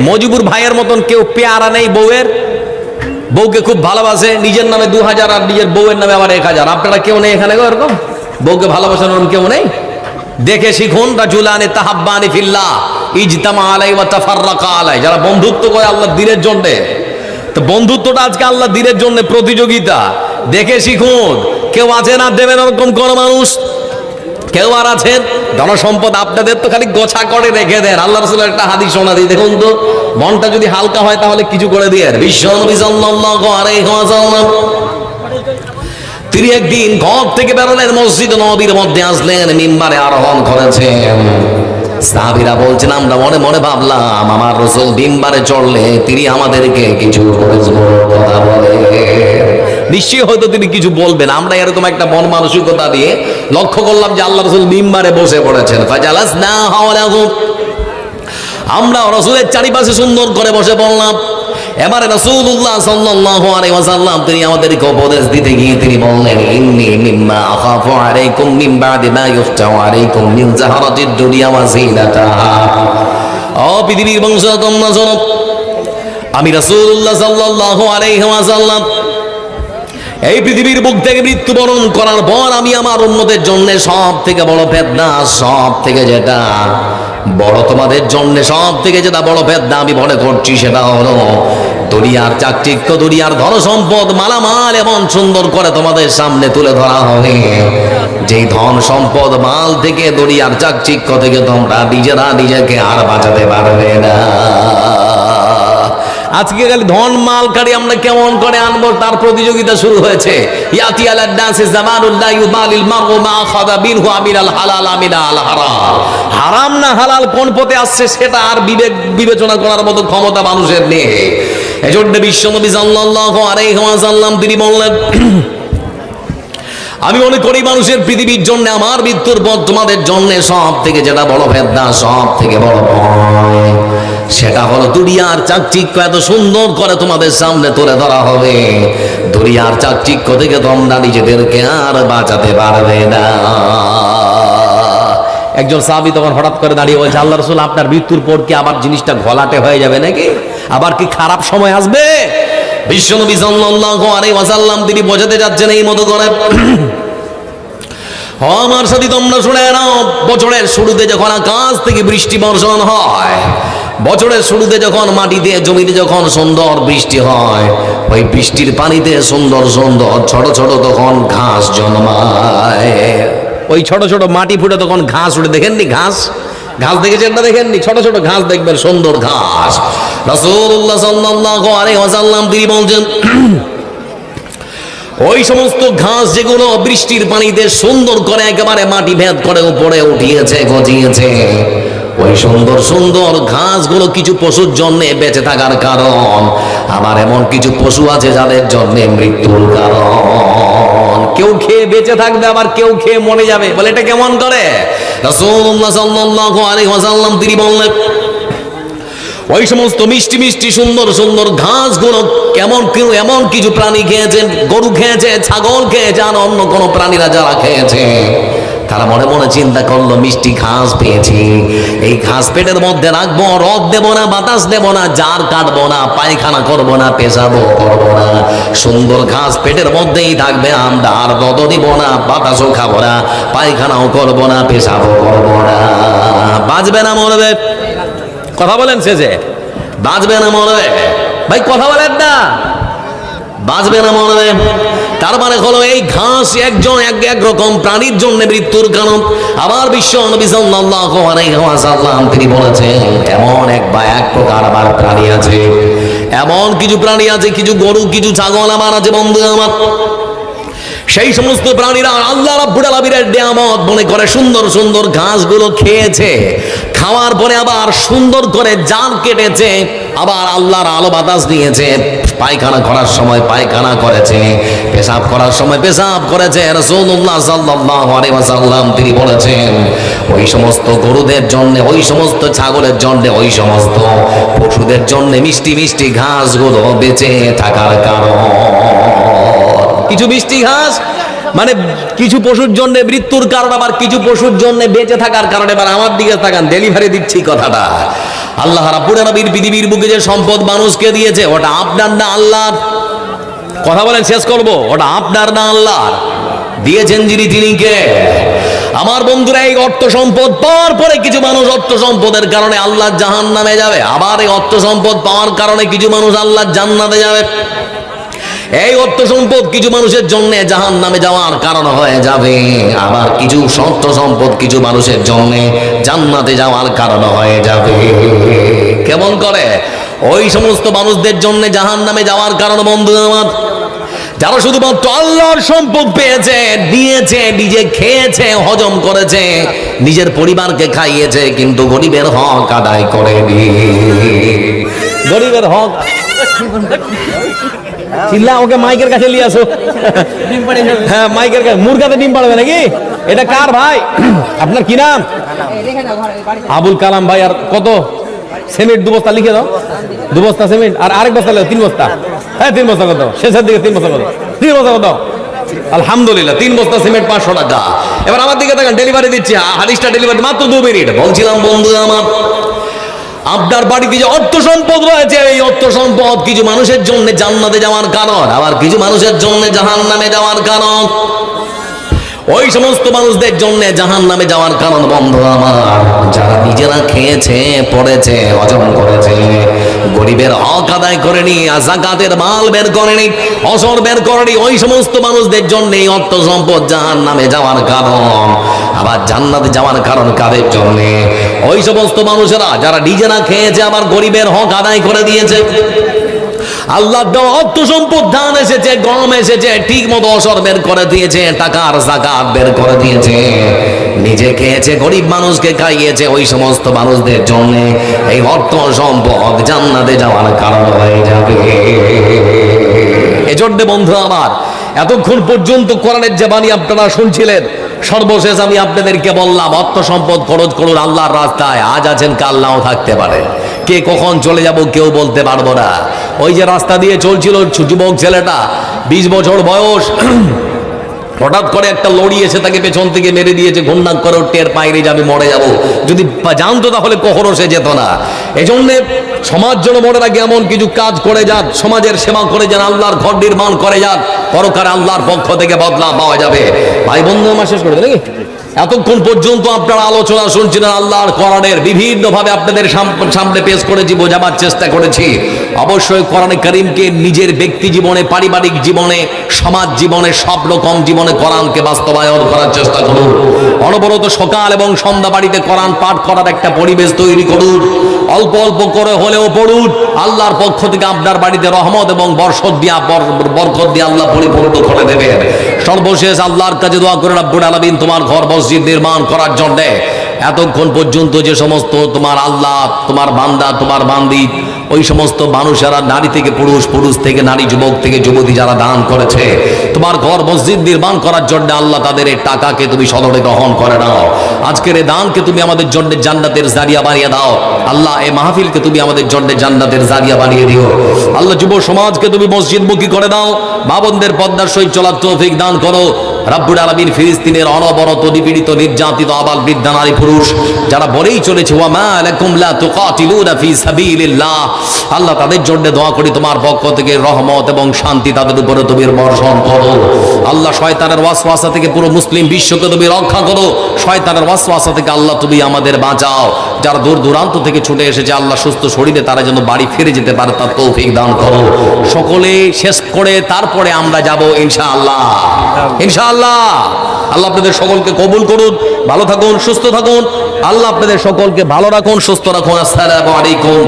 মজিবুর ভাইয়ের মতন কেউ পেয়ারা নেই বউয়ের? বউকে খুব ভালোবাসে, নিজের নামে দু হাজার আর নিজের বউয়ের নামে আবার এক হাজার। আপনারা কেউ নেই এখানে এরকম? বউকে ভালোবাসার ওরকম কেউ নেই? দেখে শিখুন, রাজুলানে তাহাব্বানি ফিল্লাহ, ইজতামা আলাই ওয়া তাফাররাকা আলাই যারা বন্ধুত্ব করে আল্লাহ দিনের জন্যে, তো বন্ধুত্বটা আজকে আল্লাহ দিনের জন্য প্রতিযোগিতা। দেখে শিখুন, কেউ আছে না দেবেন ওরকম কোন মানুষ? কেউ আর আছেন? জনসম্পদ আপনাদের তো খালি গোছা করে রেখে দেন। আল্লাহ রসুলের একটা হাদিস শোনা দিই। দেখুন তো, মনটা যদি হালকা হয় তাহলে কিছু করে দিয়ে তিনি একদিন ঘর থেকে বেরোলেন, মসজিদ নবীর মধ্যে আসলেন, মিম্বারে আরোহণ করেছেন। সাহাবিরা বলছেন, আমরা মনে মনে ভাবলাম, আমার রসুল বিম্বারে চড়লে তিনি আমাদেরকে কিছু কথা বলে। নিশ্চয়ই হয়তো তিনি কিছু বলবেন। আমরা এরকম একটা মন মানসিকতা দিয়ে লক্ষ্য করলাম যে আল্লাহ রসুল মিম্বারে বসে পড়েছেন। ফাজালাস না হাওলাহু। আমরা রসুলের চারিপাশে সুন্দর করে বসে পড়লাম। এবারে আলাইহি ওয়াসাল্লাম তিনি আমাদেরকে উপদেশ দিতে গিয়ে তিনি বললেন আমি রাসূলুল্লাহ সাল্লাল্লাহু আলাইহি ওয়াসাল্লাম এই পৃথিবীর বুক থেকে মৃত্যুবরণ করার পর আমি আমার অন্যদের জন্য সব থেকে বড় ফেদনা সব থেকে যেটা বড় তোমাদের জন্য সব থেকে যেটা বড় ফেদনা আমি মনে করছি সেটা হলো দুনিয়ার চাকচিক্য, দুনিয়ার ধন সম্পদ মালামাল এমন সুন্দর করে তোমাদের সামনে তুলে ধরা হবে। যেই ধন সম্পদ মাল থেকে, দুনিয়ার চাকচিক্য থেকে তোমরা নিজেরা নিজেকে আর বাঁচাতে পারবে না। আজকে খালি ধন মাল কারি আমরা কেমন করে আনব? তার প্রতিযোগিতা শুরু হয়েছে। হারাম। না হালাল কোন পথে আসছে সেটা আর বিবেক বিবেচনা করার মতো ক্ষমতা মানুষের নেই। এজন্য বিশ্বনবী সাল্লাল্লাহু আলাইহি ওয়াসাল্লাম তিনি বললেন, আমি মনে করি মানুষের পৃথিবীর জন্য, আমার মৃত্যুর পর তোমাদের জন্য সব থেকে যেটা বড় ফেদনা সব থেকে বড় ভয়। সেটা হলো দুনিয়ার চাকচিক্য এত সুন্দর করে তোমাদের সামনে তুলে ধরা হবে। দুনিয়ার চাকচিক্য থেকে তোমরা নিজেদেরকে আর বাঁচাতে পারবে না। একজন সাহাবি তখন হঠাৎ করে দাঁড়িয়ে বলছে, আল্লাহ রসুল, আপনার মৃত্যুর পর কি আবার জিনিসটা ঘোলাটে হয়ে যাবে নাকি? আবার কি খারাপ সময় আসবে? বিশ্বনবী সাল্লাল্লাহু আলাইহি ওয়াসাল্লাম তিনি বোঝাতে যাচ্ছেন এই মতো করে আমার সাথে তোমরা শুনে নাও, বছরের শুরুতে যখন আকাশ থেকে বৃষ্টি বর্ষণ হয়, বছরের শুরুতে যখন মাটিতে, জমিতে যখন সুন্দর বৃষ্টি হয়, ওই বৃষ্টির পানিতে সুন্দর সুন্দর ছোট ছোট তখন ঘাস জন্মায়। ওই ছোট ছোট মাটি ফুটে তখন ঘাস উঠে। দেখেননি ঘাস? ঘাস দেখেছেন না দেখেননি? ছোট ছোট ঘাস দেখবেন, সুন্দর ঘাস। রাসূলুল্লাহ সাল্লাল্লাহু আলাইহি ওয়াসাল্লাম তিনি বলছেন ওই সমস্ত ঘাস যেগুলো বৃষ্টির পানিতে সুন্দর করে একেবারে মাটি ভেদ করে উপরে উঠিয়েছে, গজিয়েছে। ওই সুন্দর সুন্দর ঘাসগুলো কিছু পশুর জন্য বেঁচে থাকার কারণ। আমার এমন কিছু পশু আছে যাদের জন্য মৃত্যুর কারণ। কেউ খেয়ে বেঁচে থাকবে, আবার কেউ খেয়ে মরে যাবে। বলে এটা কেমন করে? তিনি বললেন ওই সমস্ত মিষ্টি মিষ্টি সুন্দর সুন্দর ঘাসগুলো কেমন কেউ এমন কিছু প্রাণী খেয়েছে, গরু খেয়েছে, ছাগল খেয়েছে, আর অন্য কোনো প্রাণীরা যারা খেয়েছে। তারা মনে মনে চিন্তা করল, মিষ্টি ঘাস পেয়েছি। এই ঘাস পেটের মধ্যে রাখব রদ দেবো না, বাতাস দেবো না, জার কাটবো না, পায়খানা করব না, পেশাবো করব না। সুন্দর ঘাস পেটের মধ্যেই থাকবে, আমরা আর রদ দিব না, বাতাসও খাব না, পায়খানাও করব না পেশাবো করব না। বাঁচবে না মরবে। কথা বলেন শেষে বাঁচবে না মরবে ভাই, কথা বলেন না। বাঁচবে না মরবে তার মানে হলো এই ঘাস একজন এক এক রকম প্রাণীর জন্য মৃত্যুর কারণ। আবার বিশ্ব নবী সাল্লাল্লাহু তিনি বলেছেন, এমন এক বা এক প্রকার আবার প্রাণী আছে। এমন কিছু প্রাণী আছে, কিছু গরু, কিছু ছাগল আমার আছে, বন্ধু আমার। সেই সমস্ত প্রাণীরা আল্লাহ রাব্বুল আলামিনের নিয়ামত মনে করে সুন্দর সুন্দর ঘাসগুলো খেয়েছে। খাওয়ার পরে আবার সুন্দর করে জান কেটেছে, আবার আল্লাহর আলো বাতাস দিয়েছে। পায়খানা করার সময় পায়খানা করেছে, পেশাব করার সময় পেশাব করেছে। রাসূলুল্লাহ সাল্লাল্লাহু আলাইহি ওয়াসাল্লাম তিনি বলেছেন, ওই সমস্ত গরুদের জন্য, ওই সমস্ত ছাগলের জন্য, ওই সমস্ত পশুদের জন্য মিষ্টি মিষ্টি ঘাসগুলো বেঁচে থাকার কারণ। কিছু মিষ্টি ঘাস? মানে কিছু পশুর জন্য মৃত্যুর কারণ, আবার কিছু পশুর জন্য বেঁচে থাকার কারণে, এবার আমার দিকে তাকান ডেলিভারি দিচ্ছি কথাটা। আল্লাহ রাব্বুল পৃথিবীর বুকে যে সম্পদ মানুষকে দিয়েছে, ওটা আপনার না আল্লাহ কথা বলেন, শেষ করব। ওটা আপনার না আল্লাহ দিয়েছেন যিনি, তিনি কে? আমার বন্ধুরা, এই অর্থ সম্পদ পাওয়ার পরে কিছু মানুষ অর্থ সম্পদের কারণে আল্লাহ জাহান নামে যাবে। আবার এই অর্থ সম্পদ পাওয়ার কারণে কিছু মানুষ আল্লাহ জান্নাতে যাবে। এই অর্থ সম্পদ কিছু মানুষের জন্য জাহান নামে যাওয়ার কারণ হয়ে যাবে। আবার কিছু সত্য সম্পদ কিছু মানুষের জন্য জান্নাতে যাওয়ার কারণ হয়ে যাবে। কেমন করে? ওই সমস্ত মানুষদের জন্য জাহান নামে যাওয়ার কারণ বন্ধু আমার। যারা শুধুমাত্র আল্লাহর সম্পদ পেয়েছে, দিয়েছে, নিজে খেয়েছে, হজম করেছে, নিজের পরিবারকে খাইয়েছে, কিন্তু গরিবের হক আদায় করেনি। গরিবের হক চিল্লা ওকে মাইকের কাছে নিয়ে আসো। হ্যাঁ মাইকের কাছে। মুরগাতে ডিম পাড়বে নাকি? এটা কার ভাই? আপনার কি নাম? আবুল কালাম ভাই আর কত? সিমেন্ট দু বস্তা লিখে দাও। দু বস্তা সিমেন্ট আর আরেক বস্তা তিন বস্তা। হ্যাঁ তিন বস্তা কত শেষের দিকে তিন বস্তা কত তিন বস্তা কত আলহামদুলিল্লাহ তিন বস্তা সিমেন্ট পাঁচশো টাকা। এবার আমার দিকে দেখেন ডেলিভারি দিচ্ছি। হাদিসটা ডেলিভারি মাত্র দু মিনিট। বলছিলাম বন্ধু আমার আপনার বাড়িতে যে অর্থ সম্পদ রয়েছে, এই অর্থ সম্পদ কিছু মানুষের জন্য জান্নাতে যাওয়ার কারণ, আবার কিছু মানুষের জন্য জাহান নামে যাওয়ার কারণ। ওই সমস্ত মানুষদের জন্য জাহান নামে যাওয়ার কারণ, বন্ধ আমার, যারা নিজেরা খেয়েছে, পড়েছে, হজম করেছে, গরিবের হক আদায় করেনি জাকাতের মাল বের করেনি, অসর বের করেনি, ওই সমস্ত মানুষদের জন্য অর্থ সম্পদ জাহান নামে যাওয়ার কারণ। আবার জান্নাতে যাওয়ার কারণ কাদের জন্য? ওই সমস্ত মানুষেরা যারা ডিজে নিজেরা খেয়েছে আবার গরিবের হক আদায় করে দিয়েছে। আল্লাহ অর্থ সম্পদ, ধান এসেছে, গম এসেছে ঠিক মতো অসর বের করে দিয়েছে টাকার জাকাত বের করে দিয়েছে। নিজে খেয়েছে, গরিব মানুষকে খাইয়েছে, ওই সমস্ত মানুষদের জন্য এই অর্থ সম্পদ জান্নাতে যাওয়ার কারণ হয়ে যাবে। এজন্য বন্ধু আমার, এতক্ষণ পর্যন্ত কোরআনের যে বাণী আপনারা শুনছিলেন। সর্বশেষ আমি আপনাদেরকে বললাম, অর্থ সম্পদ খরচ করুন আল্লাহর রাস্তায়, আজ আছেন কাল নাও থাকতে পারে। কে কখন চলে যাব কেউ বলতে পারব না। ওই যে রাস্তা দিয়ে চলছিল যুবক ছেলেটা, বিশ বছর বয়স হঠাৎ করে একটা লড়ি এসে তাকে পেছন থেকে মেরে দিয়েছে ঘুমনাক করে, টের পাইরে যাবে, মরে যাব। যদি জানতো তাহলে কখনো সে যেত না। এই জন্যে সমাজ জন্য মনে রাখে এমন কিছু কাজ করে যান, সমাজের সেবা করে যান, আল্লাহর ঘর নির্মাণ করে যান, পরকার আল্লাহর পক্ষ থেকে বদলা পাওয়া যাবে। ভাই বন্ধু, আমার শেষ করে নাকি? এতক্ষণ পর্যন্ত আপনারা আলোচনা শুনছিলেন আল্লাহর কোরআনের বিভিন্ন ভাবে আপনাদের সামনে পেশ করেছি, বোঝাবার চেষ্টা করেছি। অবশ্যই কোরআনে করিমকে নিজের ব্যক্তি জীবনে, পারিবারিক জীবনে, সমাজ জীবনে, সব রকম জীবনে কোরআনকে বাস্তবায়ন করার চেষ্টা করুন। অনবরত সকাল এবং সন্ধ্যা বাড়িতে কোরআন পাঠ করার একটা পরিবেশ তৈরি করুন। অল্প অল্প করে হলেও পড়ুন। আল্লাহর পক্ষ থেকে আপনার বাড়িতে রহমত এবং বর্ষদ দিয়া বর- বরকত দিয়ে আল্লাহ পরিপূর্ণ করে দেবেন। সর্বশেষ আল্লাহর কাছে দোয়া করে রাব্বুল আলামিন তোমার ঘর মসজিদ নির্মাণ করার জন্য এতক্ষণ পর্যন্ত যে সমস্ত তোমার আল্লাহ, তোমার বান্দা, তোমার বান্দি ওই সমস্ত মানুষেরা নারী থেকে পুরুষ পুরুষ থেকে নারী, যুবক থেকে যুবতী যারা দান করেছে, তোমার ঘর মসজিদ নির্মাণ করার জন্য আল্লাহ তাদের এই টাকাকে তুমি সদরে গ্রহণ করে নাও। আজকের এই দানকে তুমি আমাদের জন্য জান্নাতের জারিয়া বানিয়ে দাও। আল্লাহ, এই মাহফিলকে তুমি আমাদের জন্য জান্নাতের জারিয়া বানিয়ে দিও। আল্লাহ, যুব সমাজকে তুমি মসজিদমুখী করে দাও। বাবনদের পদ্মার সহিত চলার তৌফিক দান করো। রাব্বুল আলামিন ফিলিস্তিনের অনবরত নিপীড়িত, নির্যাতিত আবাল বৃদ্ধা নারী পুরুষ, যারা বলেই চলেছে আল্লাহ তাদের জন্য দোয়া করি, তোমার পক্ষ থেকে রহমত এবং শান্তি তাদের উপরে তুমি বর্ষণ করো। আল্লাহ শয়তানের ওয়াসওয়াসা থেকে পুরো মুসলিম বিশ্বকে তুমি রক্ষা করো। শয়তানের ওয়াসওয়াসা থেকে আল্লাহ তুমি আমাদের বাঁচাও। যারা দূর দূরান্ত থেকে ছুটে এসেছে আল্লাহ সুস্থ শরীরে তারা যেন বাড়ি ফিরে যেতে পারে, তার তৌফিক দান করো। সকলে শেষ করে তারপরে আমরা যাব ইনশাআল্লাহ। ইনশাআল্লাহ। আল্লাহ আপনাদের সকলকে কবুল করুন, ভালো থাকুন, সুস্থ থাকুন। আল্লাহ আপনাদের সকলকে ভালো রাখুন, সুস্থ রাখুন। আসসালামু আলাইকুম